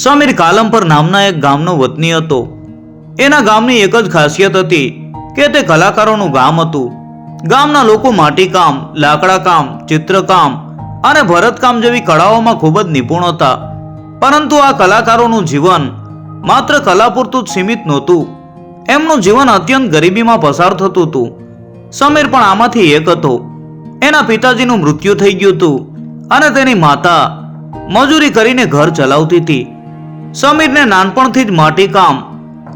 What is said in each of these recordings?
સમીર કાલમપર નામના એક ગામનો વતની હતો. એના ગામની એક જ ખાસિયત હતી કે તે કલાકારોનું ગામ હતું. ગામના લોકો માટીકામ, લાકડાકામ, ચિત્રકામ અને ભરતકામ જેવી કળાઓમાં ખૂબ જ નિપુણ હતા. પરંતુ આ કલાકારોનું જીવન માત્ર કલા પૂરતું જ સીમિત નહોતું. એમનું જીવન અત્યંત ગરીબીમાં પસાર થતું હતું. સમીર પણ આમાંથી એક હતો. એના પિતાજીનું મૃત્યુ થઈ ગયું હતું અને તેની માતા મજૂરી કરીને ઘર ચલાવતી હતી. સમીરને નાનપણથી જ માટીકામ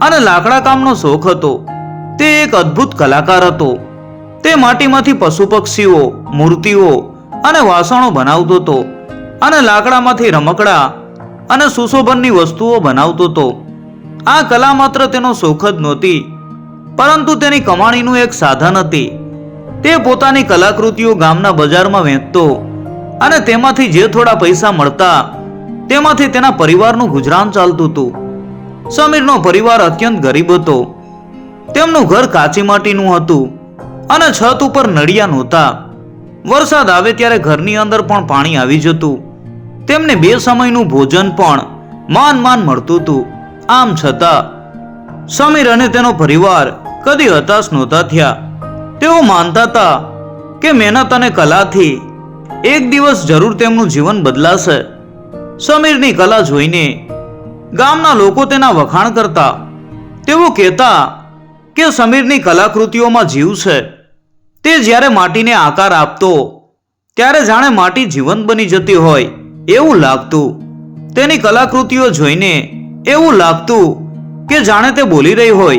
અને લાકડા કામનો શોખ હતો. તે એક અદ્ભુત કલાકાર હતો. તે માટીમાંથી પશુ પક્ષીઓ, મૂર્તિઓ અને વાસણો બનાવતો હતો અને લાકડામાંથી રમકડા અને સુશોભનની વસ્તુઓ બનાવતો હતો. આ કલા માત્ર તેનો શોખ જ નહોતી, પરંતુ તેની કમાણીનું એક સાધન હતી. તે પોતાની કલાકૃતિઓ ગામના બજારમાં વેચતો અને તેમાંથી જે થોડા પૈસા મળતા તેમાંથી તેના પરિવારનું ગુજરાન ચાલતું હતું. સમીરનો પરિવાર અત્યંત ગરીબ હતો. તેમનું ઘર કાચી માટીનું હતું અને છત ઉપર નળિયા નહોતા. વરસાદ આવે ત્યારે ઘરની અંદર પણ પાણી આવી જતું. તેમને બે સમયનું ભોજન પણ માન માન મળતું હતું, આમ છતાં. સમીર અને તેનો પરિવાર કદી હતાશ નહોતા થયા. તેઓ માનતા હતા કે મહેનત અને કલાથી એક દિવસ જરૂર તેમનું જીવન બદલાશે. સમીરની કલા જોઈને ગામના લોકો તેના વખાણ કરતા. તેઓ કહેતા કે સમીરની કલાકૃતિઓમાં જીવ છે. તે જ્યારે માટીને આકાર આપતો, ત્યારે જાણે માટી જીવંત બની જતી હોય એવું લાગતું. તેની કલાકૃતિઓ જોઈને એવું લાગતું કે જાણે તે બોલી રહી હોય.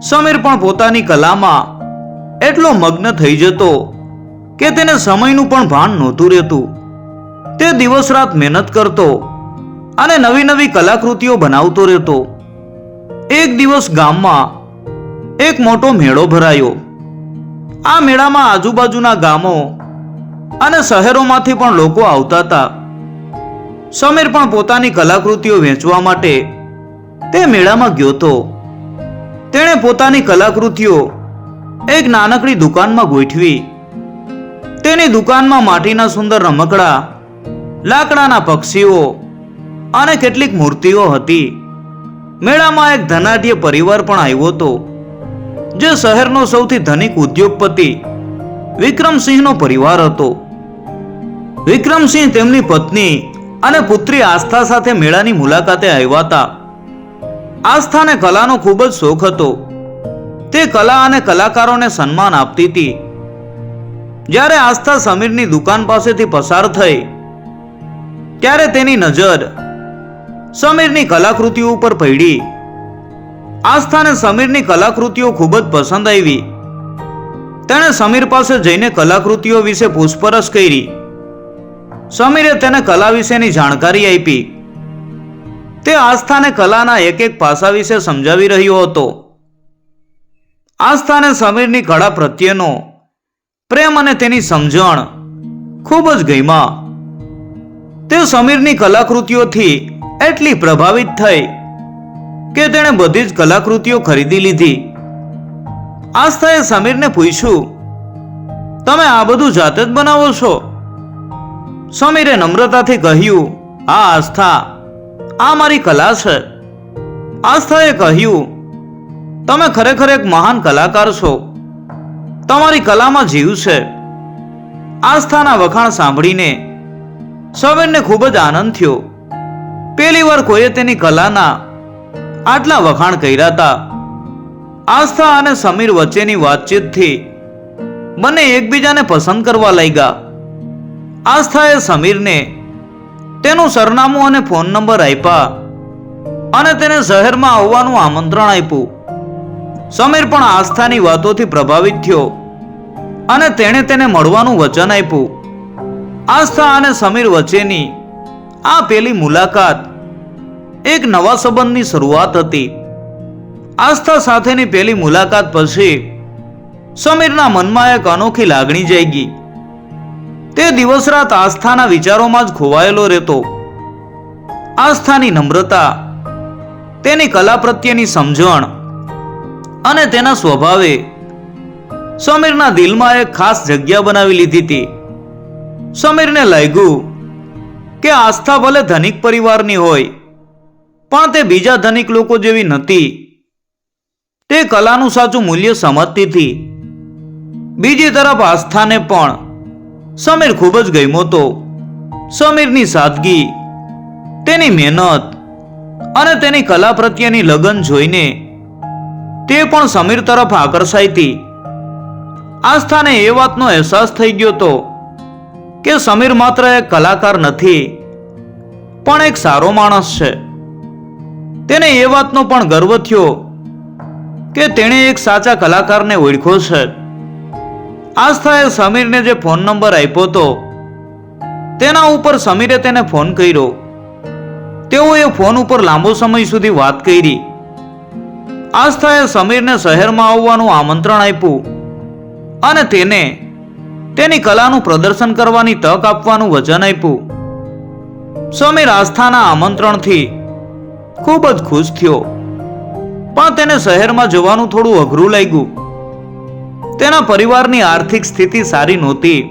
સમીર પણ પોતાની કલામાં એટલો મગ્ન થઈ જતો કે તેને સમયનું પણ ભાન નહોતું રહેતું. તે દિવસ રાત મહેનત કરતો અને નવી નવી કલાકૃતિઓ બનાવતો રહેતો. એક દિવસ ગામમાં એક મોટો મેળો ભરાયો. આ મેળામાં આજુબાજુના ગામો અને શહેરોમાંથી પણ લોકો આવતા હતા. સમીર પણ પોતાની કલાકૃતિઓ વેચવા માટે તે મેળામાં ગયો હતો. તેણે પોતાની કલાકૃતિઓ એક નાનકડી દુકાનમાં ગોઠવી. તેની દુકાનમાં માટીના સુંદર રમકડા લાકડાના પક્ષીઓ અને કેટલીક મૂર્તિઓ હતી. મેળામાં એક ધનાઢ્ય પરિવાર પણ આવ્યો હતો, જે શહેરનો સૌથી ધનિક ઉદ્યોગપતિ વિક્રમસિંહનો પરિવાર હતો. વિક્રમસિંહ તેમની પત્ની અને પુત્રી આસ્થા સાથે મેળાની મુલાકાતે આવ્યા હતા. આસ્થાને કલાનો ખૂબ જ શોખ હતો. તે કલા અને કલાકારોને સન્માન આપતી હતી. જ્યારે આસ્થા સમીરની દુકાન પાસેથી પસાર થઈ ત્યારે તેની નજર સમીરની કલાકૃતિઓ ઉપર પડી. આસ્થાને સમીરની કલાકૃતિઓ ખૂબ જ પસંદ આવી. તેણે સમીર પાસે જઈને કલાકૃતિઓ વિશે પૂછપરછ કરી. સમીરે તેને કલા વિશેની જાણકારી આપી. તે આસ્થાને કલાના એક એક પાસા વિશે સમજાવી રહ્યો હતો. આસ્થાને સમીરની કળા પ્રત્યેનો પ્રેમ અને તેની સમજણ ખૂબ જ ગઈમા તે સમીરની કલાકૃતિઓથી એટલી પ્રભાવિત થઈ કે તેણે બધી જ કલાકૃતિઓ ખરીદી લીધી. આસ્થાએ સમીરને પૂછ્યું, તમે આ બધું જાતે જ બનાવો છો? સમીરે નમ્રતાથી કહ્યું, આ આસ્થા, આ મારી કલા છે. આસ્થાએ કહ્યું, તમે ખરેખર એક મહાન કલાકાર છો. તમારી કલામાં જીવ છે. આસ્થાના વખાણ સાંભળીને સમીરને ખૂબ જ આનંદ થયો. પહેલી વાર કોઈએ તેની કલાના આટલા વખાણ કર્યા હતા. આસ્થા અને સમીર વચ્ચેની વાતચીતથી બંને એકબીજાને પસંદ કરવા લાગ્યા. આસ્થાએ સમીરને તેનું સરનામું અને ફોન નંબર આપ્યા અને તેને શહેરમાં આવવાનું આમંત્રણ આપ્યું. સમીર પણ આસ્થાની વાતોથી પ્રભાવિત થયો અને તેણે તેને મળવાનું વચન આપ્યું. આસ્થા અને સમીર વચ્ચેની આ પેલી મુલાકાત એક નવા સંબંધની શરૂઆત હતી. આસ્થા સાથેની પેલી મુલાકાત પછી સમીરના મનમાં એક અનોખી લાગણી જાગી. તે દિવસ રાત આસ્થાના વિચારોમાં જ ખોવાયેલો રહેતો. આસ્થાની નમ્રતા, તેની કલા પ્રત્યેની સમજણ અને તેના સ્વભાવે સમીરના દિલમાં એક ખાસ જગ્યા બનાવી લીધી હતી. સમીરને લાગ્યું કે આસ્થા ભલે ધનિક પરિવારની હોય, પણ તે બીજા ધનિક લોકો જેવી નહોતી તે કલાનું સાચું મૂલ્ય સમજતી હતી. બીજી તરફ આસ્થાને પણ સમીર ખૂબ જ ગમ્યો હતો. સમીરની સાદગી, તેની મહેનત અને તેની કલા પ્રત્યેની લગન જોઈને તે પણ સમીર તરફ આકર્ષાઈ હતી. આસ્થાને એ વાતનો અહેસાસ થઈ ગયો હતો કે સમીર માત્ર એક કલાકાર નથી, પણ એક સારો માણસ છે. તેને એ વાતનો પણ ગર્વ થયો કે તેણે એક સાચા કલાકારને ઓળખ્યો છે. આસ્થાએ સમીરને જે ફોન નંબર આપ્યો હતો, તેના ઉપર સમીરે તેને ફોન કર્યો. તેઓએ ફોન ઉપર લાંબો સમય સુધી વાત કરી. આસ્થાએ સમીરને શહેરમાં આવવાનું આમંત્રણ આપ્યું અને તેને તેની કલાનું પ્રદર્શન કરવાની તક આપવાનું વચન આપ્યું. સમીર આસ્થાના આમંત્રણથી ખૂબ જ ખુશ થયો. પણ તેને શહેરમાં જવાનું થોડું અઘરું લાગ્યું. તેના પરિવારની આર્થિક સ્થિતિ સારી નહોતી.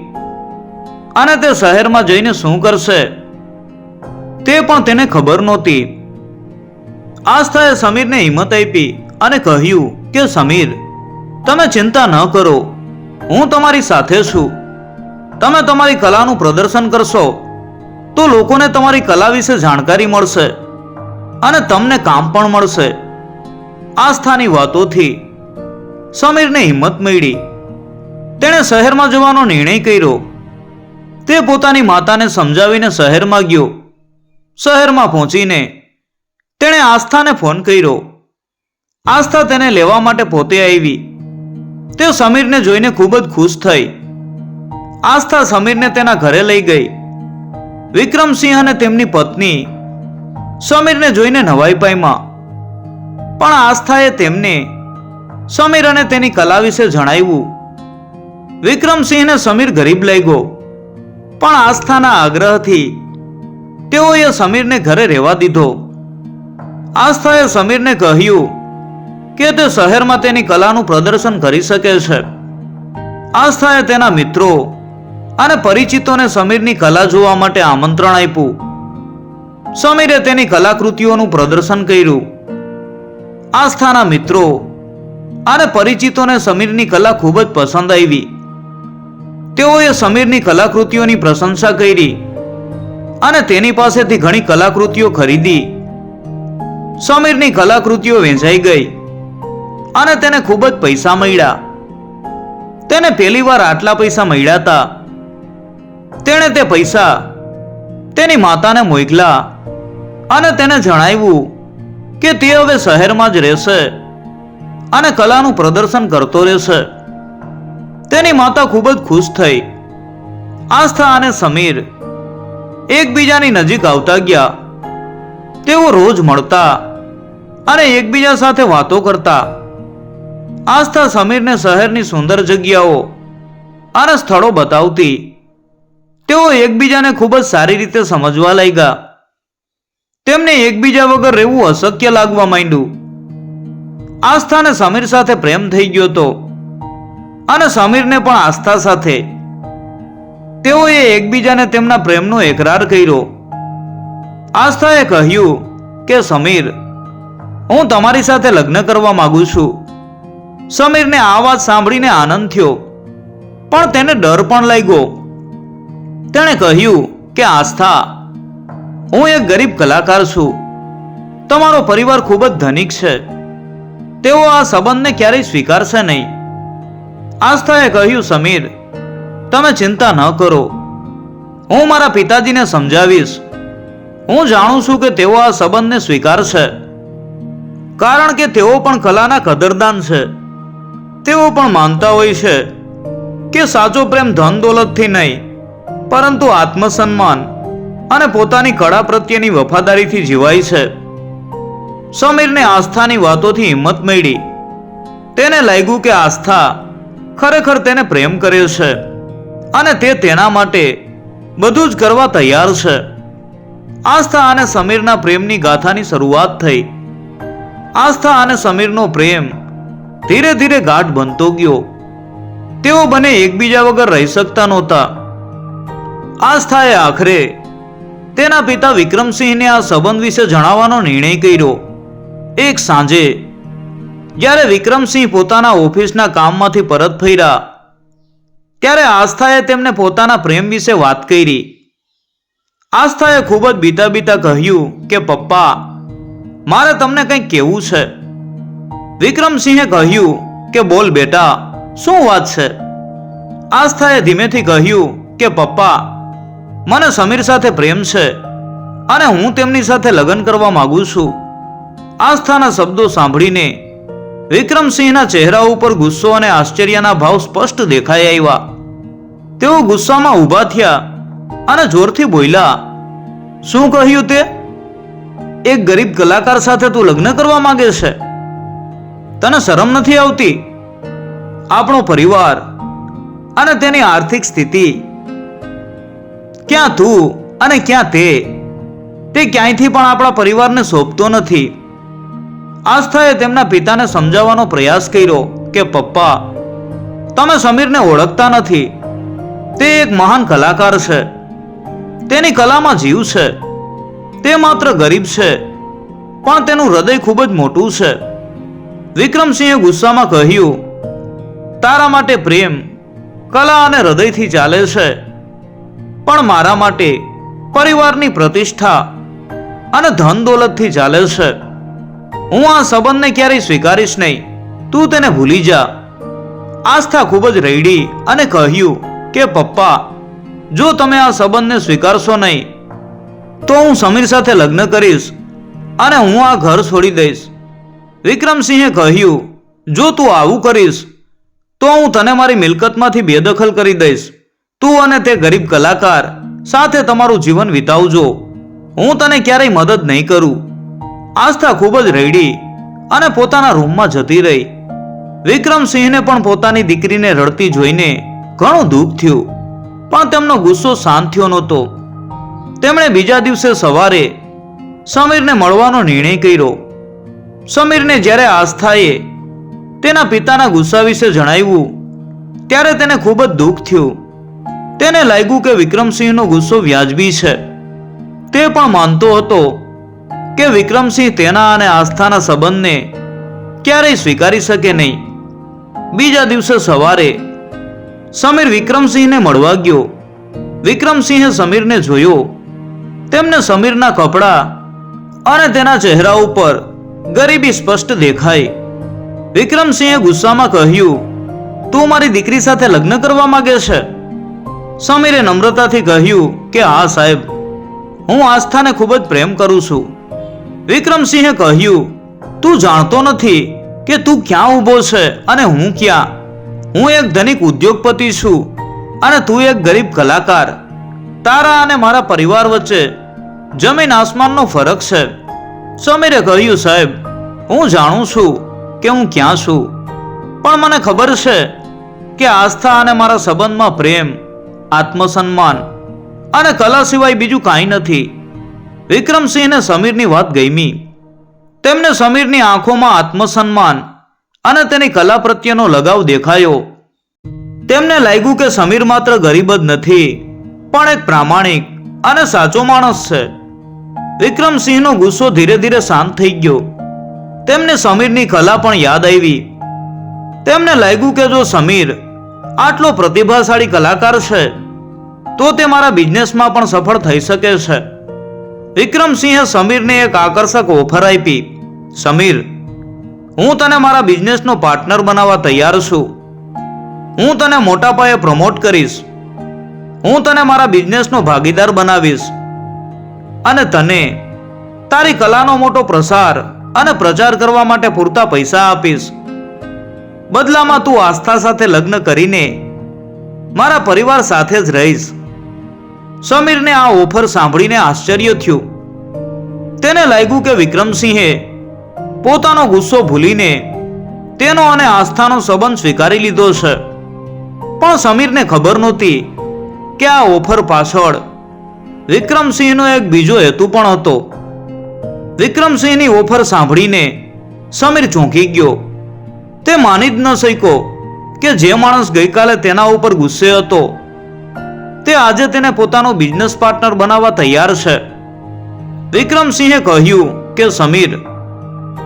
અને તે શહેરમાં જઈને શું કરશે? તે પણ તેને ખબર નહોતી. આસ્થાએ સમીરને હિંમત આપી અને કહ્યું કે, સમીર, તમે ચિંતા ન કરો. હું તમારી સાથે છું. તમે તમારી કલાનું પ્રદર્શન કરશો, તો લોકોને તમારી કલા વિશે જાણકારી મળશે અને તમને કામ પણ મળશે. આસ્થાની વાતોથી સમીરને હિંમત મળી. તેણે શહેરમાં જવાનો નિર્ણય કર્યો. તે પોતાની માતાને સમજાવીને શહેરમાં ગયો. શહેરમાં પહોંચીને તેણે આસ્થાને ફોન કર્યો. આસ્થા તેને લેવા માટે પોતે આવી. તે સમીરને જોઈને ખૂબ જ ખુશ થઈ. આસ્થા સમીરને તેના ઘરે લઈ ગઈ. વિક્રમસિંહ અને તેમની પત્ની સમીરને જોઈને નવાઈ પામ્યા. પણ આસ્થાએ તેમને સમીર અને તેની કલા વિશે જણાવ્યું. વિક્રમસિંહને સમીર ગરીબ લાગ્યો. પણ આસ્થાના આગ્રહથી તેઓએ સમીરને ઘરે રહેવા દીધો. આસ્થાએ સમીરને કહ્યું કે તે શહેરમાં તેની કલાનું પ્રદર્શન કરી શકે છે. આસ્થાએ તેના મિત્રો અને પરિચિતોને સમીરની કલા જોવા માટે આમંત્રણ આપ્યું. સમીરે તેની કલાકૃતિઓનું પ્રદર્શન કર્યું. આસ્થાના મિત્રો અને પરિચિતોને સમીરની કલા ખૂબ જ પસંદ આવી. તેઓએ સમીરની કલાકૃતિઓની પ્રશંસા કરી અને તેની પાસેથી ઘણી કલાકૃતિઓ ખરીદી. સમીરની કલાકૃતિઓ વેચાઈ ગઈ અને તેને ખૂબ જ પૈસા મળ્યા. તેને પહેલીવાર આટલા પૈસા મળ્યા હતા. તેણે તે પૈસા તેની માતાને મોકલા અને તેને જણાવ્યું કે તે હવે શહેરમાં જ રહેશે અને કલાનું પ્રદર્શન કરતો રહેશે. તેની માતા ખૂબ જ ખુશ થઈ. આસ્થા અને સમીર એકબીજાની નજીક આવતા ગયા. તેઓ રોજ મળતા અને એકબીજા સાથે વાતો કરતા. આસ્થા સમીરને શહેરની સુંદર જગ્યાઓ અને સ્થળો બતાવતી તેઓ એકબીજાને ખૂબ જ સારી રીતે સમજવા લાગ્યા. તેમને એકબીજા વગર રહેવું અશક્ય લાગવા માંડ્યું. આસ્થાને સમીર સાથે પ્રેમ થઈ ગયો હતો અને સમીરને પણ આસ્થા સાથે. તેઓએ એકબીજાને તેમના પ્રેમનો એકરાર કર્યો. આસ્થાએ કહ્યું કે, સમીર, હું તમારી સાથે લગ્ન કરવા માંગુ છું. સમીરને આ વાત સાંભળીને આનંદ થયો, પણ તેને ડર પણ લાગ્યો. તેણે કહ્યું કે આસ્થા, હું એક ગરીબ કલાકાર છું. તમારો પરિવાર ખૂબ જ ધનિક છે. તેઓ આ સંબંધને ક્યારેય સ્વીકારશે નહીં. આસ્થાએ કહ્યું, સમીર, તમે ચિંતા ન કરો. હું મારા પિતાજીને સમજાવીશ. હું જાણું છું કે તેઓ આ સંબંધને સ્વીકારશે. કારણ કે તેઓ પણ કલાના કદરદાન છે. તેઓ પણ માનતા હોય છે કે સાચો પ્રેમ ધન દોલતથી નહીં. પરંતુ આત્મસન્માન અને પોતાની કળા પ્રત્યેની વફાદારીથી જીવાય છે. સમીરને આસ્થાની વાતોથી હિંમત મળી. તેને લાગ્યું કે આસ્થા ખરેખર તેને પ્રેમ કરે છે અને તે તેના માટે બધું જ કરવા તૈયાર છે. આસ્થા અને સમીરના પ્રેમની ગાથાની શરૂઆત થઈ. આસ્થા અને સમીરનો પ્રેમ ધીરે ધીરે ગાઢ બનતો ગયો. તેઓ બંને એકબીજા વગર રહી શકતા નહોતા. આસ્થાએ આખરે. તેના પિતા વિક્રમસિંહને આ સંબંધ વિશે જણાવવાનો નિર્ણય કર્યો. એક સાંજે, જ્યારે વિક્રમસિંહ પોતાના ઓફિસના કામમાંથી પરત ફર્યા, ત્યારે આસ્થાએ તેમને પોતાના પ્રેમ વિશે વાત કરી. આસ્થાએ ખૂબ જ બીતા બીતા કહ્યું કે, પપ્પા, મારે તમને કંઈક કહેવું છે. વિક્રમસિંહે કહ્યું કે, બોલ બેટા, શું વાત છે? આસ્થાએ ધીમેથી કહ્યું કે, પપ્પા મને સમીર સાથે પ્રેમ છે અને હું તેમની સાથે લગ્ન કરવા માંગુ છું. આસ્થાના શબ્દો સાંભળીને વિક્રમસિંહના ચહેરા ઉપર ગુસ્સો અને આશ્ચર્યના ભાવ સ્પષ્ટ દેખાઈ આવ્યા. તેઓ ગુસ્સામાં ઊભા થયા અને જોરથી બોલ્યા, શું કહ્યું તે? એક ગરીબ કલાકાર સાથે તું લગ્ન કરવા માંગે છે? તને શરમ નથી આવતી? આપણો પરિવાર અને તેની આર્થિક સ્થિતિ ક્યાં તું અને ક્યાં તે? તે ક્યાંયથી પણ આપણા પરિવારને સોંપતો નથી. આસ્થાએ તેમના પિતાને સમજાવવાનો પ્રયાસ કર્યો કે, પપ્પા, તમે સમીરને ઓળખતા નથી. તે એક મહાન કલાકાર છે. તેની કલામાં જીવ છે. તે માત્ર ગરીબ છે. પણ તેનું હૃદય ખૂબ જ મોટું છે. વિક્રમસિંહે ગુસ્સામાં કહ્યું, તારા માટે પ્રેમ, કલા અને હૃદયથી ચાલે છે. પણ મારા માટે પરિવારની પ્રતિષ્ઠા અને ધન દોલતથી ચાલે છે. હું આ સંબંધને ક્યારેય સ્વીકારીશ નહીં. તું તેને ભૂલી જા. આસ્થા ખૂબ જ રઈડી અને કહ્યું કે, પપ્પા, જો તમે આ સંબંધને સ્વીકારશો નહીં, તો હું સમીર સાથે લગ્ન કરીશ અને હું આ ઘર છોડી દઈશ. વિક્રમસિંહે કહ્યું, જો તું આવું કરીશ, તો હું તને મારી મિલકતમાંથી બેદખલ કરી દઈશ. તું અને તે ગરીબ કલાકાર સાથે તમારું જીવન વિતાવજો. હું તને ક્યારેય મદદ નહીં કરું. આસ્થા ખૂબ જ રડી અને પોતાના રૂમમાં જતી રહી. વિક્રમસિંહને પણ પોતાની દીકરીને રડતી જોઈને ઘણું દુઃખ થયું, પણ તેમનો ગુસ્સો શાંત થયો નહોતો. તેમણે બીજા દિવસે સવારે સમીરને મળવાનો નિર્ણય કર્યો. સમીરને જ્યારે આસ્થાએ તેના પિતાના ગુસ્સા વિશે જણાવ્યું, ત્યારે તેને ખૂબ જ દુઃખ થયું. તેને લાગ્યું કે વિક્રમસિંહનો ગુસ્સો વ્યાજબી છે. તે પણ માનતો હતો કે વિક્રમસિંહ તેના અને આસ્થાના સંબંધને ક્યારેય સ્વીકારી શકે નહીં. બીજા દિવસે સવારે સમીર વિક્રમસિંહને મળવા ગયો. વિક્રમસિંહે સમીરને જોયો. તેમને સમીરના કપડાં અને તેના ચહેરા ઉપર ગરીબી સ્પષ્ટ દેખાઈ. વિક્રમસિંહે ગુસ્સામાં કહ્યું, તું મારી દીકરી સાથે લગ્ન કરવા માંગે છે? સમીરે નમ્રતાથી કહ્યું કે હા, સાહેબ, હું આસ્થાને ખૂબ જ પ્રેમ કરું છું. વિક્રમસિંહે કહ્યું, તું જાણતો નથી કે તું ક્યાં ઊભો છે અને હું ક્યાં? હું એક ધનિક ઉદ્યોગપતિ છું અને તું એક ગરીબ કલાકાર. તારા અને મારા પરિવાર વચ્ચે જમીન આસમાનનો ફરક છે. સમીરે કહ્યું, સાહેબ, હું જાણું છું કે હું ક્યાં છું. પણ મને ખબર છે કે આસ્થા અને મારા સંબંધમાં પ્રેમ આત્મસન્માન અને કલા સિવાય બીજું કાંઈ નથી. વિક્રમસિંહને સમીરની વાત ગમી. તેમને સમીરની આંખોમાં આત્મસન્માન અને તેની કલા પ્રત્યેનો લગાવ દેખાયો. તેમને લાગ્યું કે સમીર માત્ર ગરીબ જ નથી, પણ એક પ્રામાણિક અને સાચો માણસ છે. વિક્રમસિંહનો ગુસ્સો ધીરે ધીરે શાંત થઈ ગયો. તેમને સમીરની કલા પણ યાદ આવી. તેમને લાગ્યું કે જો સમીર આટલો પ્રતિભાશાળી કલાકાર છે તો તે મારા બિઝનેસમાં પણ સફળ થઈ શકે છે. વિક્રમસિંહે સમીરને એક આકર્ષક ઓફર આપી. સમીર, હું તને મારા બિઝનેસનો પાર્ટનર બનાવવા તૈયાર છું. હું તને મોટા પાયે પ્રમોટ કરીશ. હું તને મારા બિઝનેસનો ભાગીદાર બનાવીશ. અને તને તારી કલાનો મોટો પ્રસાર અને પ્રચાર કરવા માટે પૂરતા પૈસા આપીશ. બદલામાં તું આસ્થા સાથે લગ્ન કરીને મારા પરિવાર સાથે જ રહીશ. સમીરને આ ઓફર સાંભળીને આશ્ચર્ય થયું. તેને લાગ્યું કે વિક્રમસિંહે પોતાનો ગુસ્સો ભૂલીને તેનો અને આસ્થાનો સંબંધ સ્વીકારી લીધો છે. પણ સમીરને ખબર નહોતી કે આ ઓફર પાછળ વિક્રમસિંહનો એક બીજો હેતુ પણ હતો. વિક્રમસિંહની ઓફર સાંભળીને સમીર ચોંકી ગયો. તે માની જ ન શક્યો કે જે માણસ ગઈકાલે તેના ઉપર ગુસ્સે હતો તે આજે તેને પોતાનો બિઝનેસ પાર્ટનર બનાવવા તૈયાર છે. વિક્રમસિંહે કહ્યું કે, સમીર,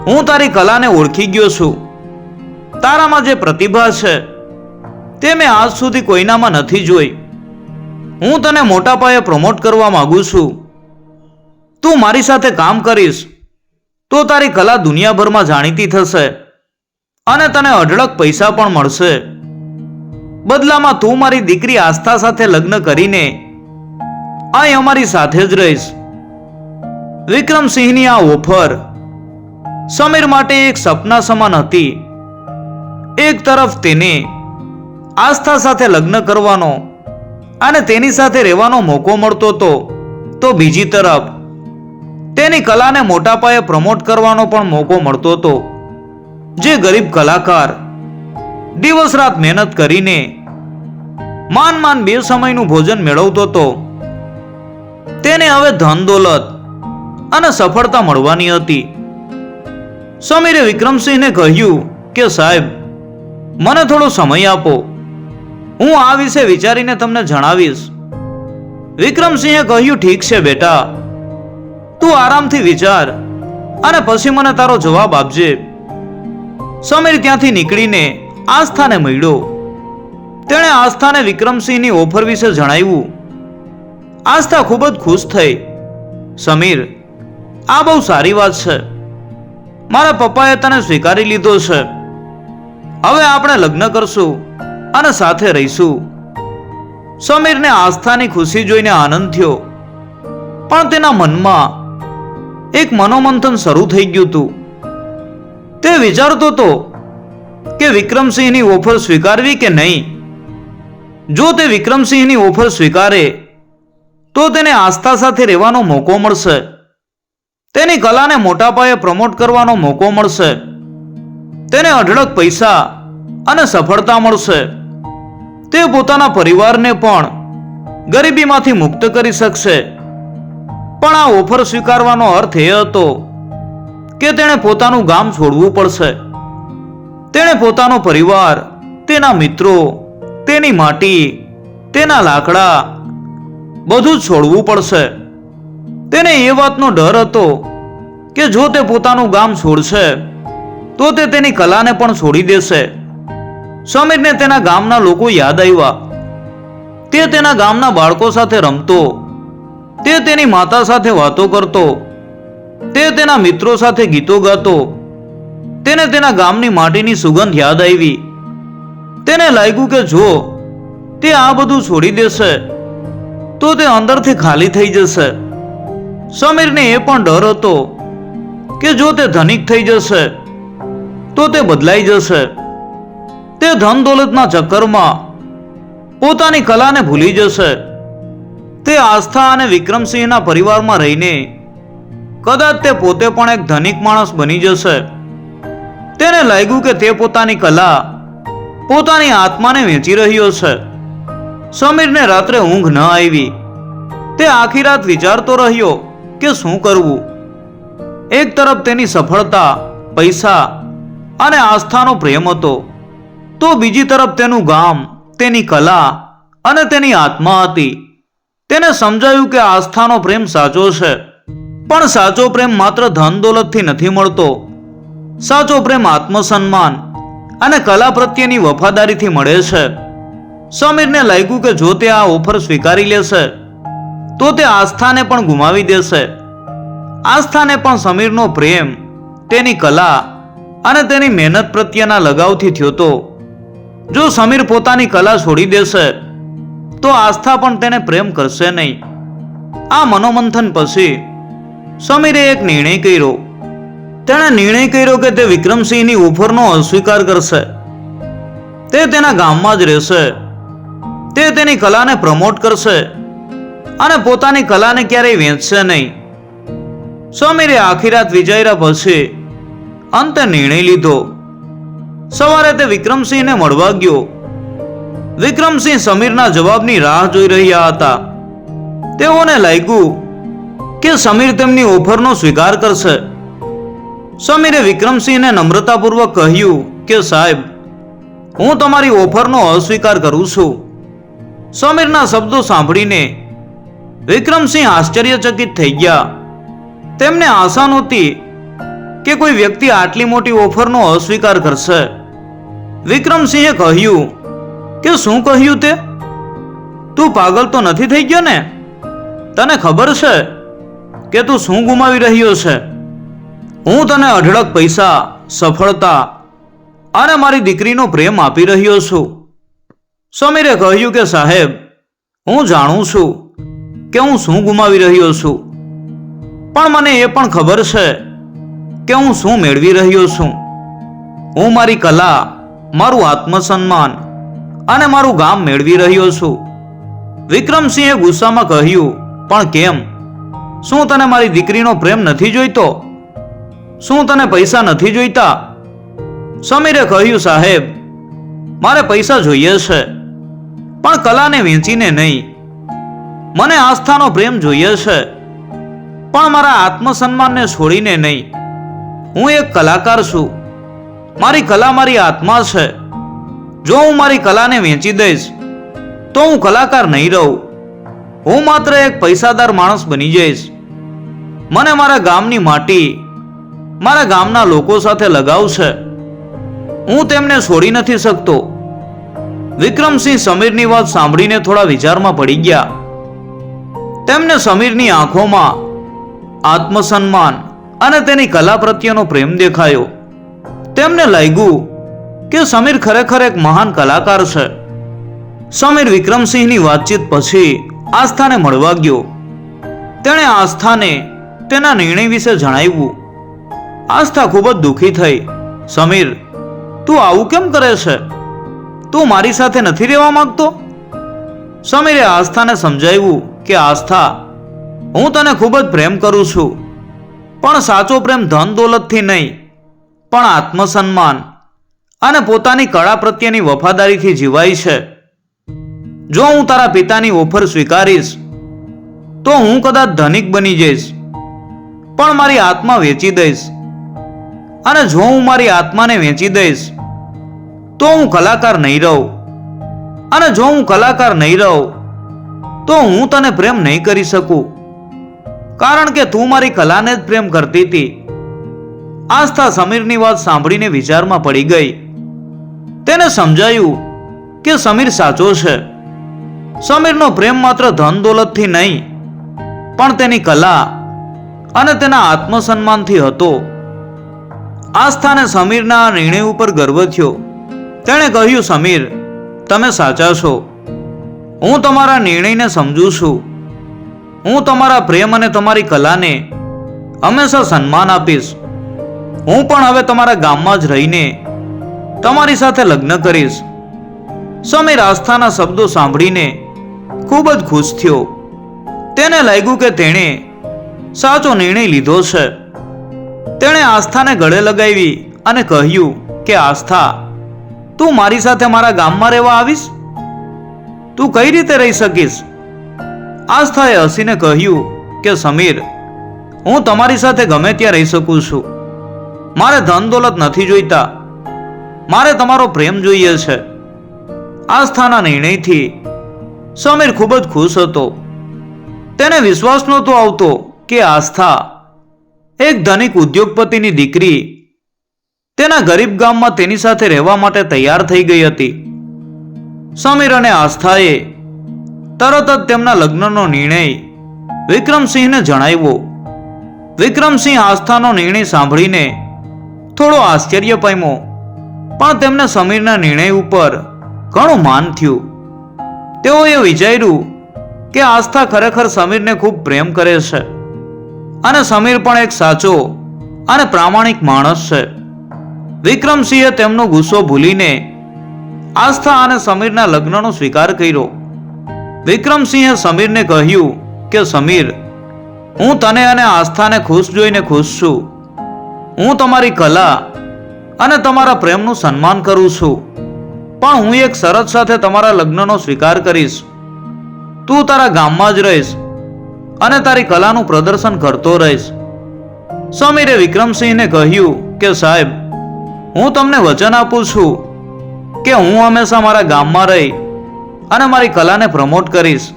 હું તારી કલાને ઓળખી ગયો છું. તારામાં જે પ્રતિભા છે, તે મેં આજ સુધી કોઈનામાં નથી જોઈ. હું તને મોટા પાયે પ્રમોટ કરવા માંગુ છું. તું મારી સાથે કામ કરીશ, તો તારી કલા દુનિયાભરમાં જાણીતી થશે અને તને અઢળક પૈસા પણ મળશે. બદલામાં તું મારી દીકરી આસ્થા સાથે લગ્ન કરીને અહીં અમારી સાથે જ રહીશ. વિક્રમસિંહની આ ઓફર સમીર માટે એક સપના સમાન હતી. એક તરફ તેને આસ્થા સાથે લગ્ન કરવાનો અને તેની સાથે રહેવાનો મોકો મળતો હતો, તો બીજી તરફ તેની કલાને મોટા પાયે પ્રમોટ કરવાનો પણ મોકો મળતો હતો. જે ગરીબ કલાકાર દિવસ રાત મહેનત કરીને માન માન બે સમયનું ભોજન મેળવતો હતો. તેને હવે ધન દોલત અને સફળતા મળવાની હતી. સમીરે વિક્રમસિંહને કહ્યું કે, સાહેબ, મને થોડો સમય આપો. હું આ વિશે વિચારીને તમને જણાવીશ. વિક્રમસિંહે કહ્યું, ઠીક છે બેટા, તું આરામથી વિચાર અને પછી મને તારો જવાબ આપજે. સમીર ત્યાંથી નીકળીને આસ્થાને મળ્યો. તેણે આસ્થાને વિક્રમસિંહની ઓફર વિશે જણાવ્યું. આસ્થા ખૂબ જ ખુશ થઈ. સમીર, આ બહુ સારી વાત છે. મારા પપ્પાએ તને સ્વીકારી લીધો છે. હવે આપણે લગ્ન કરશું અને સાથે રહીશું. સમીરને આસ્થાની ખુશી જોઈને આનંદ થયો. પણ તેના મનમાં એક મનોમંથન શરૂ થઈ ગયું હતું. તે વિચારતો હતો કે વિક્રમસિંહની ઓફર સ્વીકારવી કે નહીં? જો તે વિક્રમસિંહની ઓફર સ્વીકારે, તો તેને આસ્થા સાથે રહેવાનો મોકો મળશે. તેની કલાને મોટા પાયે પ્રમોટ કરવાનો મોકો મળશે. તેને અઢળક પૈસા અને સફળતા મળશે. તે પોતાના પરિવારને પણ ગરીબીમાંથી મુક્ત કરી શકશે. પણ આ ઓફર સ્વીકારવાનો અર્થ એ હતો કે તેણે પોતાનું ગામ છોડવું પડશે. તેણે પોતાનો પરિવાર, તેના મિત્રો, તેની માટી, તેના લાકડા બધું જ છોડવું પડશે. તેને એ વાતનો ડર હતો કે જો તે પોતાનું ગામ છોડશે, તો તે તેની કલાને પણ છોડી દેશે. સમીરને તેના ગામના લોકો યાદ આવ્યા. તે તેના ગામના બાળકો સાથે રમતો, તે તેની માતા સાથે વાતો કરતો, તે તેના મિત્રો સાથે ગીતો ગાતો તેને તેના ગામની માટીની સુગંધ યાદ આવી. તેને લાગ્યું કે જો, તે આ બધું છોડી દેશે, તો તે અંદરથી ખાલી થઈ જશે. સમીરને એ પણ ડર હતો કે જો તે ધનિક થઈ જશે, તો તે બદલાઈ જશે. તે ધન દોલતના ચક્કરમાં પોતાની કલાને ભૂલી જશે. તે આસ્થા અને વિક્રમસિંહના પરિવારમાં રહીને કદાચ તે પોતે પણ એક ધનિક માણસ બની જશે. તેને લાગ્યું કે તે પોતાની કલા, પોતાની આત્માને વેચી રહ્યો છે. સમીરને રાત્રે ઊંઘ ન આવી. તે આખી રાત વિચારતો રહ્યો કે શું કરવું? એક તરફ તેની સફળતા, પૈસા અને આસ્થાનો પ્રેમ હતો, તો બીજી તરફ તેનું ગામ, તેની કલા અને તેની આત્મા હતી. તેને સમજાયું કે આસ્થાનો પ્રેમ સાચો છે, પણ સાચો પ્રેમ માત્ર ધન દોલતથી નથી મળતો. સાચો પ્રેમ આત્મસન્માન અને કલા પ્રત્યેની વફાદારીથી મળે છે. સમીરને લાગ્યું કે જો તે આ ઓફર સ્વીકારી લેશે, તો તે આસ્થાને પણ ગુમાવી દેશે. આસ્થાને પણ સમીરનો પ્રેમ, તેની કલા અને તેની મહેનત પ્રત્યેના લગાવથી થયો તો. જો સમીર પોતાની કલા છોડી દેશે, તો આસ્થા પણ તેને પ્રેમ કરશે નહીં. આ મનોમંથન પછી સમીરે એક નિર્ણય કર્યો. તેણે નિર્ણય કર્યો કે તે વિક્રમસિંહની ઓફરનો અસ્વીકાર કરશે. તે તેના ગામમાં જ રહેશે. તે તેની કલાને પ્રમોટ કરશે અને પોતાની કલાને ક્યારેય વેચશે નહીં. સમીરે આખી રાત વિચાર્યા પછી અંતે નિર્ણય લીધો. સવારે તે વિક્રમસિંહને મળવા ગયો. વિક્રમસિંહ સમીરના જવાબની રાહ જોઈ રહ્યા હતા. તેઓને લાગ્યું કે સમીર તેમની ઓફરનો સ્વીકાર કરશે. સમીરે વિક્રમસિંહને નમ્રતાપૂર્વક કહ્યું કે, સાહેબ, હું તમારી ઓફરનો અસ્વીકાર કરું છું. સમીરના શબ્દો સાંભળીને વિક્રમસિંહ આશ્ચર્યચકિત થઈ ગયા. તેમને આશા નહોતી કે કોઈ વ્યક્તિ આટલી મોટી ઓફરનો અસ્વીકાર કરશે. વિક્રમસિંહે કહ્યું, કે શું કહ્યું તે? તું પાગલ તો નથી થઈ ગયો ને? તને ખબર છે કે તું શું ગુમાવી રહ્યો છે? હું તને અઢળક પૈસા, સફળતા અને મારી દીકરીનો પ્રેમ આપી રહ્યો છું. સમીરે કહ્યું કે, સાહેબ, હું જાણું છું કે હું શું ગુમાવી રહ્યો છું, પણ મને એ પણ ખબર છે કે હું શું મેળવી રહ્યો છું. હું મારી કલા, મારું આત્મસન્માન અને મારું ગામ મેળવી રહ્યો છું. વિક્રમસિંહે ગુસ્સામાં કહ્યું, પણ કેમ? શું તને મારી દીકરીનો પ્રેમ નથી જોઈતો? શું તને પૈસા નથી જોઈતા? સમીરે કહ્યું, સાહેબ, મારે પૈસા જોઈએ છે, પણ કલાને વેચીને નહીં. મને આસ્થાનો પ્રેમ જોઈએ છે, પણ મારા આત્મસન્માનને છોડીને નહીં. હું એક કલાકાર છું. મારી કલા મારી આત્મા છે. જો હું મારી કલાને વેચી દઈશ, તો હું કલાકાર નહીં રહું. હું માત્ર એક પૈસાદાર માણસ બની જઈશ. મને મારા ગામની માટી મારા ગામના લોકો સાથે લગાવ છે. હું તેમને છોડી નથી શકતો. વિક્રમસિંહ સમીરની વાત સાંભળીને થોડા વિચારમાં પડી ગયા. તેમને સમીરની આંખોમાં આત્મસન્માન અને તેની કલા પ્રત્યેનો પ્રેમ દેખાયો. તેમને લાગ્યું કે સમીર ખરેખર એક મહાન કલાકાર છે. સમીર વિક્રમસિંહની વાતચીત પછી આસ્થાને મળવા ગયો. તેણે આસ્થાને તેના નિર્ણય વિશે જણાવ્યું. આસ્થા ખૂબ જ દુઃખી થઈ. સમીર, તું આવું કેમ કરે છે? તું મારી સાથે નથી રહેવા માંગતો? સમીરે આસ્થાને સમજાવ્યું કે, આસ્થા, હું તને ખૂબ જ પ્રેમ કરું છું. પણ સાચો પ્રેમ ધન દોલતથી નહીં, પણ આત્મસન્માન અને પોતાની કળા પ્રત્યેની વફાદારીથી જીવાય છે. જો હું તારા પિતાની ઓફર સ્વીકારીશ, તો હું કદાચ ધનિક બની જઈશ, પણ મારી આત્મા વેચી દઈશ. અને જો હું મારી આત્માને વેચી દઈશ, તો હું કલાકાર નહીં રહું. અને જો હું કલાકાર નહીં રહું, તો હું તને પ્રેમ નહીં કરી શકું. કારણ કે તું મારી કલાને જ પ્રેમ કરતી હતી. આસ્થા સમીરની વાત સાંભળીને વિચારમાં પડી ગઈ. તેને સમજાયું કે સમીર સાચો છે. સમીરનો પ્રેમ માત્ર ધન દોલતથી નહીં, પણ તેની કલા અને તેના આત્મસન્માનથી હતો. આસ્થાને સમીરના નિર્ણય ઉપર ગર્વ થયો. તેણે કહ્યું, સમીર, તમે સાચા છો. હું તમારા નિર્ણયને સમજુ છું. હું તમારા પ્રેમ અને તમારી કલાને હંમેશા સન્માન આપીશ. હું પણ હવે તમારા ગામમાં જ રહીને તમારી સાથે લગ્ન કરીશ. સમીર આસ્થાના શબ્દો સાંભળીને ખૂબ જ ખુશ થયો. તેને લાગ્યું કે તેણે સાચો નિર્ણય લીધો છે. તેણે આસ્થાને ગળે લગાવી અને કહ્યું કે, આસ્થા, તું મારી સાથે મારા ગામમાં રહેવા આવીશ? તું કઈ રીતે રહી શકીશ? આસ્થાએ હસીને કહ્યું કે, સમીર, હું તમારી સાથે ગમે ત્યાં રહી શકું છું. મારે ધન દોલત નથી જોઈતા. મારે તમારો પ્રેમ જોઈએ છે. આસ્થાના નિર્ણયથી સમીર ખૂબ જ ખુશ હતો. તેને વિશ્વાસ નહોતો આવતો કે, આસ્થા એક ધનિક ઉદ્યોગપતિની દીકરી તેના ગરીબ ગામમાં તેની સાથે રહેવા માટે તૈયાર થઈ ગઈ હતી. સમીર અને આસ્થાએ તરત જ તેમના લગ્નનો નિર્ણય વિક્રમસિંહને જણાવ્યો. વિક્રમસિંહ આસ્થાનો નિર્ણય સાંભળીને થોડો આશ્ચર્ય પામ્યો, પણ તેમને સમીરના નિર્ણય ઉપર ઘણું માન થયું. તેઓએ વિચાર્યું કે આસ્થા ખરેખર સમીરને ખૂબ પ્રેમ કરે છે. અને સમીર પણ એક સાચો અને પ્રામાણિક માણસ છે. વિક્રમસિંહે તેમનો ગુસ્સો ભૂલીને આસ્થા અને સમીરના લગ્નનો સ્વીકાર કર્યો. વિક્રમસિંહે સમીરને કહ્યું કે, સમીર, હું તને અને આસ્થાને ખુશ જોઈને ખુશ છું. હું તમારી કલા અને તમારા પ્રેમનું સન્માન કરું છું. પણ હું એક શરત સાથે તમારા લગ્નનો સ્વીકાર કરીશ. તું તારા ગામમાં જ રહીશ. અને તારી કલાનું પ્રદર્શન કરતો રહીશ. સમીરે વિક્રમસિંહને કહ્યું કે, સાહેબ, હું તમને વચન આપું છું કે હું હંમેશા મારા ગામમાં રહી અને મારી કલાને પ્રમોટ કરીશ.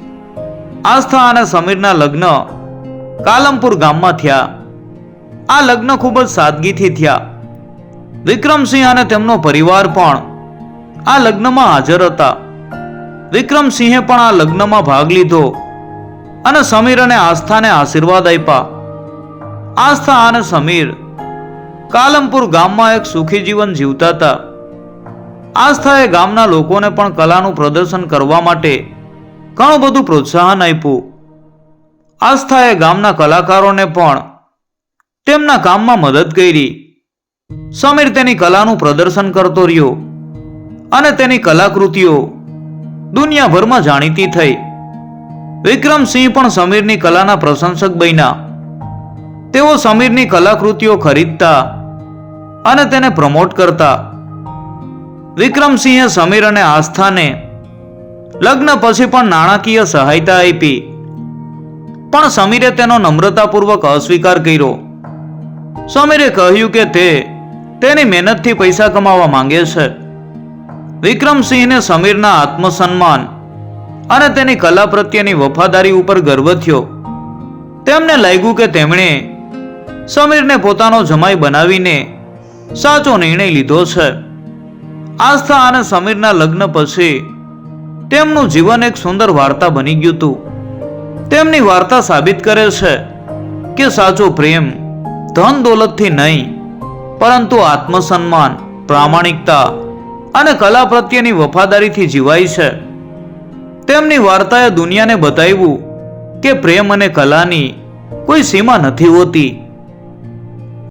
આસ્થા અને સમીરના લગ્ન કાલમપુર ગામમાં થયા. આ લગ્ન ખૂબ જ સાદગીથી થયા. વિક્રમસિંહ અને તેમનો પરિવાર પણ આ લગ્નમાં હાજર હતા. વિક્રમસિંહે પણ આ લગ્નમાં ભાગ લીધો. અને સમીર અને આસ્થાને આશીર્વાદ આપ્યા. આસ્થા અને સમીર કાલમપુર ગામમાં એક સુખી જીવન જીવતા હતા. આસ્થાએ ગામના લોકોને પણ કલાનું પ્રદર્શન કરવા માટે ઘણું બધું પ્રોત્સાહન આપ્યું. આસ્થાએ ગામના કલાકારોને પણ તેમના કામમાં મદદ કરી. સમીર તેની કલાનું પ્રદર્શન કરતો રહ્યો અને તેની કલાકૃતિઓ દુનિયાભરમાં જાણીતી થઈ. વિક્રમસિંહ પણ સમીરની કલાના પ્રશંસક બન્યા. તેઓ સમીરની કલાકૃતિઓ ખરીદતા અને તેને પ્રમોટ કરતા. વિક્રમસિંહે સમીર અને આસ્થાને લગ્ન પછી પણ નાણાકીય સહાયતા આપી. પણ સમીરે તેનો નમ્રતાપૂર્વક અસ્વીકાર કર્યો. સમીરે કહ્યું કે તે તેની મહેનતથી પૈસા કમાવા માંગે છે. વિક્રમસિંહને સમીરના આત્મસન્માન અને તેની કલા પ્રત્યેની વફાદારી ઉપર ગર્વ થયો. તેમને લાગ્યું કે તેમણે સમીરને પોતાનો જમાઈ બનાવીને સાચો નિર્ણય લીધો છે. આસ્થા અને સમીરના લગ્ન પછી તેમનું જીવન એક સુંદર વાર્તા બની ગયું હતું. તેમની વાર્તા સાબિત કરે છે કે સાચો પ્રેમ ધન દોલતથી નહીં, પરંતુ આત્મસન્માન, પ્રામાણિકતા અને કલા પ્રત્યેની વફાદારીથી જીવાય છે. તેમની વાર્તાએ દુનિયાને બતાવ્યું કે પ્રેમ અને કલાની કોઈ સીમા નથી હોતી.